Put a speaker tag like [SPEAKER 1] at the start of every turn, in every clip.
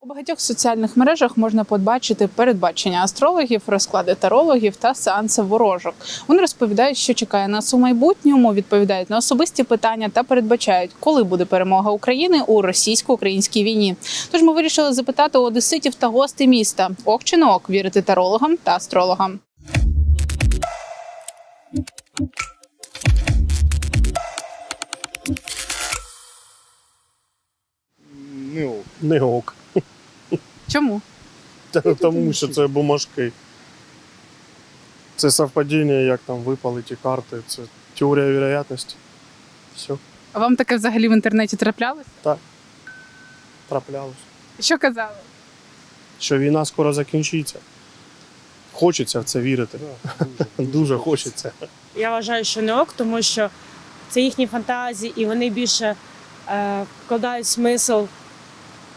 [SPEAKER 1] У багатьох соціальних мережах можна побачити передбачення астрологів, розклади тарологів та сеанси ворожок. Вони розповідають, що чекає нас у майбутньому, відповідають на особисті питання та передбачають, коли буде перемога України у російсько-українській війні. Тож ми вирішили запитати у одеситів та гостей міста ок чи не ок вірити тарологам та астрологам.
[SPEAKER 2] Не ок.
[SPEAKER 3] Не ок.
[SPEAKER 1] Чому?
[SPEAKER 3] Та- Тому що це бумажки. Це совпадіння, як там випали ті карти. Це теорія вероятності. Все,
[SPEAKER 1] А вам таке взагалі в інтернеті траплялось?
[SPEAKER 3] траплялось.
[SPEAKER 1] Що казали?
[SPEAKER 3] Що війна скоро закінчиться. Хочеться в це вірити. Дуже хочеться.
[SPEAKER 4] Я вважаю, що не ок, тому що це їхні фантазії, і вони більше е, вкладають смисл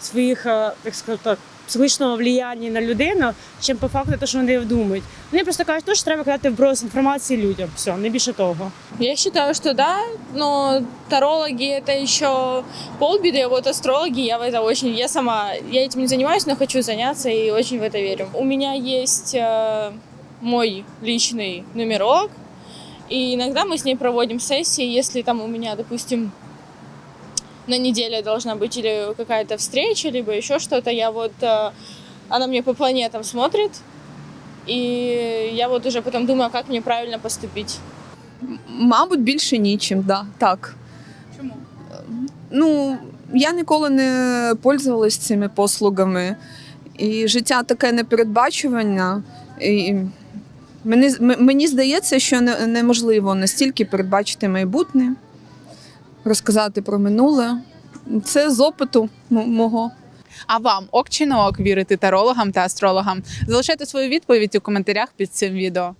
[SPEAKER 4] своїх, е, як сказати так, психологічного влияння на людину, чим по факту те, що вони думають. Вони просто кажуть, «Ну, що треба казати вброс інформації людям. Все, не більше того.
[SPEAKER 5] Я считаю, что да, но тарологи это еще полбеды, а вот астрологи я в это очень, я сама, я этим не занимаюсь, но хочу заняться и очень в это верю. У меня есть э, мой личный номерок, и иногда мы с ней проводим сессии, если там у меня, допустим, на неделе должна быть или какая-то встреча, либо еще что-то, я вот, э, она мне по планетам смотрит, и я вот уже потом думаю, как мне правильно поступить.
[SPEAKER 6] Мабуть, більше нічим, да, так.
[SPEAKER 1] Чому?
[SPEAKER 6] Ну, я ніколи не пользувалась цими послугами. І життя таке непередбачуване. І мені, мені здається, що неможливо настільки передбачити майбутнє, розказати про минуле. Це з опиту мого.
[SPEAKER 1] А вам ок чи не ок вірити тарологам та астрологам? Залишайте свою відповідь у коментарях під цим відео.